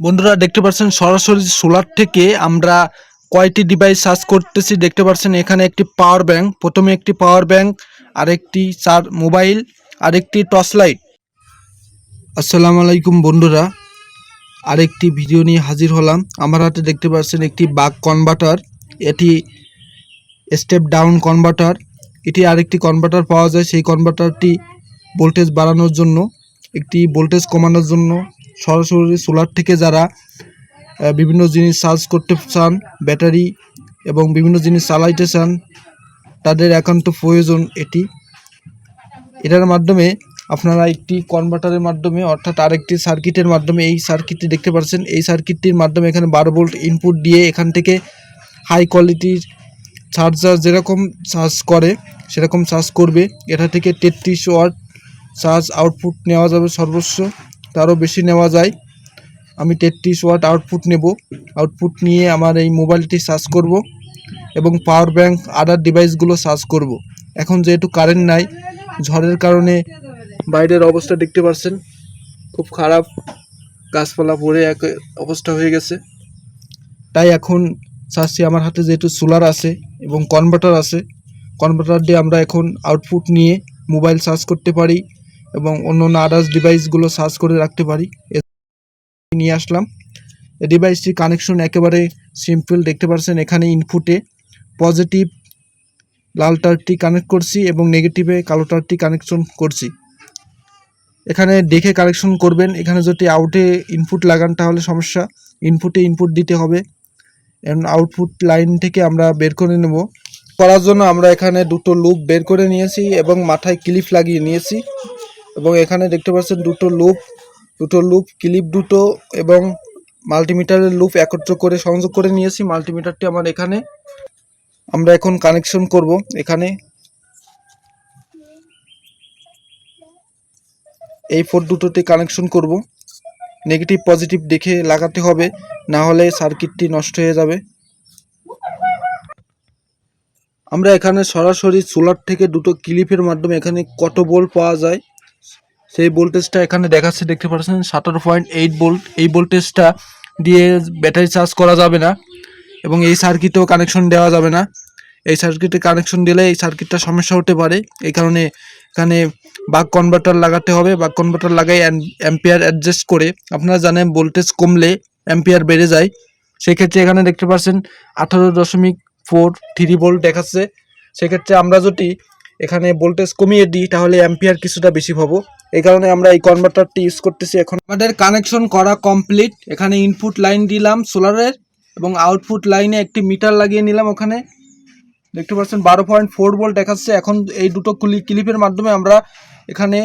বন্ধুরা, দেখতে পাচ্ছেন, সরাসরি সোলার থেকে আমরা কয়টি ডিভাইস সার্চ করতেছি? দেখতে পাচ্ছেন, এখানে একটি পাওয়ার ব্যাংক প্রথমে একটি পাওয়ার ব্যাংক আরেকটি চার মোবাইল আরেকটি টর্চ লাইট আসসালামু আলাইকুম বন্ধুরা, আরেকটি ভিডিও নিয়ে হাজির হলাম। আমার হাতে দেখতে পাচ্ছেন একটি বাক কনভার্টার এটি স্টেপ ডাউন কনভার্টার এটি আরেকটি কনভার্টার পাওয়া যায়। সেই কনভার্টারটি ভোল্টেজ বাড়ানোর জন্য, একটি ভোল্টেজ কমানোর জন্য সরাসরি সোলার থেকে যারা বিভিন্ন জিনিস চার্জ করতে চান ব্যাটারি এবং বিভিন্ন জিনিস চালাইতে চান, তাদের একান্ত প্রয়োজন এটি। এটার মাধ্যমে আপনারা একটি কনভার্টারের মাধ্যমে, অর্থাৎ আরেকটি সার্কিটের মাধ্যমে, এই সার্কিটটি দেখতে পাচ্ছেন। এই সার্কিটটির মাধ্যমে এখানে বারো ভোল্ট ইনপুট দিয়ে এখান থেকে হাই কোয়ালিটির চার্জার যেরকম চার্জ করে, সেরকম চার্জ করবে। এটা থেকে তেত্রিশ ওয়াট চার্জ আউটপুট নেওয়া যাবে সর্বোচ্চ। তারও বেশি নেওয়া যায়। আমি তেত্রিশ ওয়াট আউটপুট নেব। আউটপুট নিয়ে আমার এই মোবাইলটি চার্জ করব এবং পাওয়ার ব্যাংক আদার ডিভাইসগুলো চার্জ করব। এখন যেহেতু কারেন্ট নাই, ঝড়ের কারণে বাইরের অবস্থা দেখতে পাচ্ছেন। খুব খারাপ, গাছপালা পড়ে এক অবস্থা হয়ে গেছে। তাই এখন চাচ্ছি আমার হাতে যেহেতু সোলার আছে এবং কনভার্টার আছে কনভার্টার দিয়ে আমরা এখন আউটপুট নিয়ে মোবাইল চার্জ করতে পারি। এবং অন্য অন্য আদার্স ডিভাইসগুলো সার্চ করে রাখতে পারি। নিয়ে আসলাম। ডিভাইসটির কানেকশন একেবারে সিম্পল দেখতে পাচ্ছেন এখানে ইনপুটে পজিটিভ লাল তারটি কানেক্ট করছি এবং নেগেটিভে কালো তারটি কানেকশন করছি। এখানে দেখে কানেকশন করবেন। এখানে যদি আউটে ইনপুট লাগান তাহলে সমস্যা। ইনপুটে ইনপুট দিতে হবে। এবং আউটপুট লাইন থেকে আমরা বের করে নেব। করার জন্য আমরা এখানে দুটো লুপ বের করে নিয়েছি এবং মাথায় ক্লিপ লাগিয়ে নিয়েছি। এবং এখানে দেখতে পাচ্ছেন দুটো লুপ দুটো লুপ, ক্লিপ দুটো এবং মাল্টিমিটারের লুপ একত্র করে সংযোগ করে নিয়েছি। মাল্টিমিটারটি আমার এখানে। আমরা এখন কানেকশন করব এখানে। এই ফোর দুটোতে কানেকশন করব। নেগেটিভ পজিটিভ দেখে লাগাতে হবে, না হলে সার্কিটটি নষ্ট হয়ে যাবে। আমরা এখানে সরাসরি সোলার থেকে দুটো ক্লিপের মাধ্যমে এখানে কত ভোল্ট পাওয়া যায়? সেই ভোল্টেজটা এখানে দেখাচ্ছে, দেখতে পাচ্ছেন? সতেরো পয়েন্ট এইট ভোল্ট এই ভোল্টেজটা দিয়ে ব্যাটারি চার্জ করা যাবে না এবং এই সার্কিটেও কানেকশন দেওয়া যাবে না। এই সার্কিটে কানেকশন দিলে এই সার্কিটটা সমস্যা হতে পারে। এই কারণে এখানে বাক কনভার্টার লাগাতে হবে। বাক কনভার্টার লাগাই অ্যাম্পিয়ার অ্যাডজাস্ট করে। আপনারা জানেন ভোল্টেজ কমলে অ্যাম্পিয়ার বেড়ে যায়। সেক্ষেত্রে এখানে দেখতে পাচ্ছেন আঠারো দশমিক ফোর থ্রি ভোল্ট দেখাচ্ছে। সেক্ষেত্রে আমরা যদি এখানে ভোল্টেজ কমিয়ে দিই, তাহলে অ্যাম্পিয়ার কিছুটা বেশি পাবো। এই কারণে আমরা এই কনভার্টারটি ইউজ করতেছি এখন। আমাদের কানেকশন করা কমপ্লিট এখানে ইনপুট লাইন দিলাম সোলারের এবং আউটপুট লাইনে একটি মিটার লাগিয়ে নিলাম ওখানে। দেখতে পাচ্ছেন বারো পয়েন্ট ফোর ভোল্ট দেখাচ্ছে। এখন এই দুটো ক্লি ক্লিপের মাধ্যমে আমরা এখানে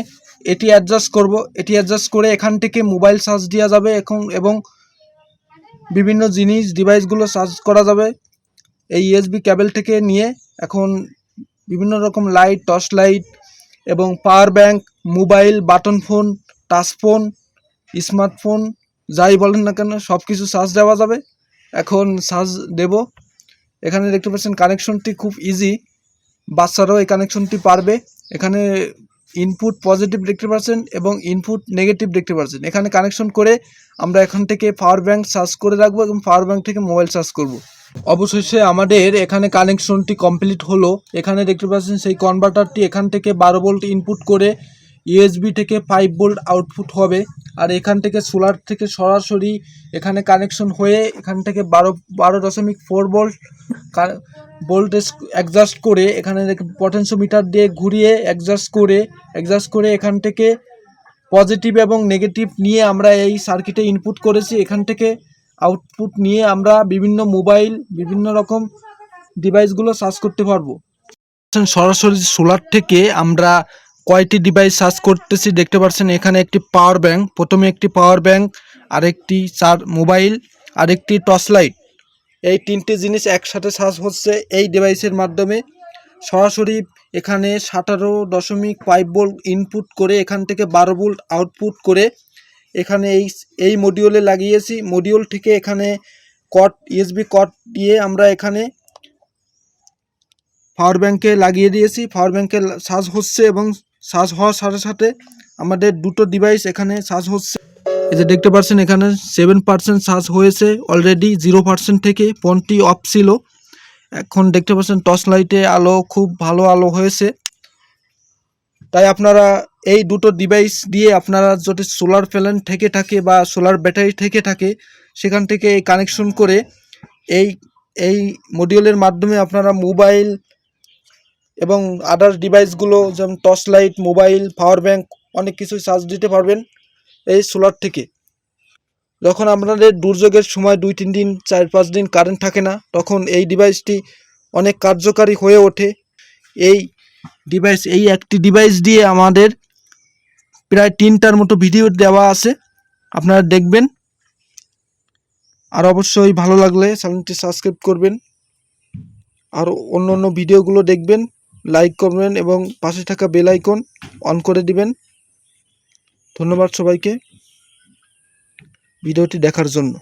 এটি অ্যাডজাস্ট করব। এটি অ্যাডজাস্ট করে এখান থেকে মোবাইল চার্জ দেওয়া যাবে এখন এবং বিভিন্ন জিনিস ডিভাইসগুলো চার্জ করা যাবে। এই ইউএসবি ক্যাবেল থেকে নিয়ে এখন বিভিন্ন রকম লাইট টর্চ লাইট এবং power bank mobile, button phone, touch phone smartphone যাই বলেন না কেন সব কিছু চার্জ দেওয়া যাবে। এখন চার্জ দেব। এখানে দেখতে পাচ্ছেন কানেকশনটি খুব ইজি বাচ্চারাও এই কানেকশনটি পারবে। এখানে ইনপুট পজিটিভ দেখতে পাচ্ছেন এবং ইনপুট নেগেটিভ দেখতে পাচ্ছেন। এখানে কানেকশন করে আমরা এখান থেকে পাওয়ার ব্যাঙ্ক চার্জ করে রাখব এবং পাওয়ার ব্যাঙ্ক থেকে মোবাইল চার্জ করব। অবশেষে আমাদের এখানে কানেকশনটি কমপ্লিট হলো। এখানে দেখতে পাচ্ছেন সেই কনভার্টারটি এখান থেকে বারো ভোল্ট ইনপুট করে ইউএসবি থেকে ফাইভ ভোল্ট আউটপুট হবে। আর এখান থেকে সোলার থেকে সরাসরি এখানে কানেকশন হয়ে এখান থেকে বারো বারো দশমিক ফোর ভোল্ট ভোল্টেজ অ্যাডজাস্ট করে এখানে পটেন্সিওমিটার দিয়ে ঘুরিয়ে অ্যাডজাস্ট করে অ্যাডজাস্ট করে এখান থেকে পজিটিভ এবং নেগেটিভ নিয়ে আমরা এই সার্কিটে ইনপুট করেছি। এখান থেকে আউটপুট নিয়ে আমরা বিভিন্ন মোবাইল বিভিন্ন রকম ডিভাইসগুলো সার্চ করতে পারব। সরাসরি সোলার থেকে আমরা কয়টি ডিভাইস সার্চ করতেছি দেখতে পাচ্ছেন এখানে একটি পাওয়ার ব্যাংক প্রথমে একটি পাওয়ার ব্যাংক আরেকটি চার মোবাইল আরেকটি টর্চ লাইট এই তিনটি জিনিস একসাথে সার্চ হচ্ছে এই ডিভাইসের মাধ্যমে। সরাসরি এখানে সাতারো দশমিক ফাইভ ভোল্ট ইনপুট করে, এখান থেকে বারো ভোল্ট আউটপুট করে এখানে এই এই মডিউলে লাগিয়েছি। মডিউল থেকে এখানে কট ইউএসবি কট দিয়ে আমরা এখানে পাওয়ার ব্যাংকে লাগিয়ে দিয়েছি। পাওয়ার ব্যাংকে চার্জ হচ্ছে এবং চার্জ হওয়ার সাথে সাথে আমাদের দুটো ডিভাইস এখানে চার্জ হচ্ছে। এই যে দেখতে পাচ্ছেন এখানে সেভেন পার্সেন্ট চার্জ হয়েছে অলরেডি জিরো পার্সেন্ট থেকে ফোনটি অফ ছিল। এখন দেখতে পাচ্ছেন টর্চ লাইটে আলো, খুব ভালো আলো হয়েছে। তাই আপনারা এই দুটো ডিভাইস দিয়ে আপনারা যদি সোলার প্যানেল থেকে থাকে বা সোলার ব্যাটারি থেকে থাকে, সেখান থেকে কানেকশন করে এই এই মডিউলের মাধ্যমে আপনারা মোবাইল এবং আদার্স ডিভাইসগুলো যেমন torch light mobile power bank অনেক কিছু চার্জ দিতে পারবেন এই সোলার থেকে। যখন আপনাদের দুর্যোগের সময় দুই, তিন দিন, চার, পাঁচ দিন কারেন্ট থাকে না, তখন এই ডিভাইসটি অনেক কার্যকারী হয়ে ওঠে। এই ডিভাইস এই একটি ডিভাইস দিয়ে আমাদের প্রায় তিনটার মতো ভিডিও দেওয়া আছে। আপনারা দেখবেন। আর অবশ্যই ভালো লাগলে চ্যানেলটি সাবস্ক্রাইব করবেন। আর অন্য অন্য ভিডিওগুলো দেখবেন। লাইক করবেন এবং পাশে থাকা বেল আইকন অন করে দিবেন। ধন্যবাদ সবাইকে। ভিডিওটি দেখার জন্য।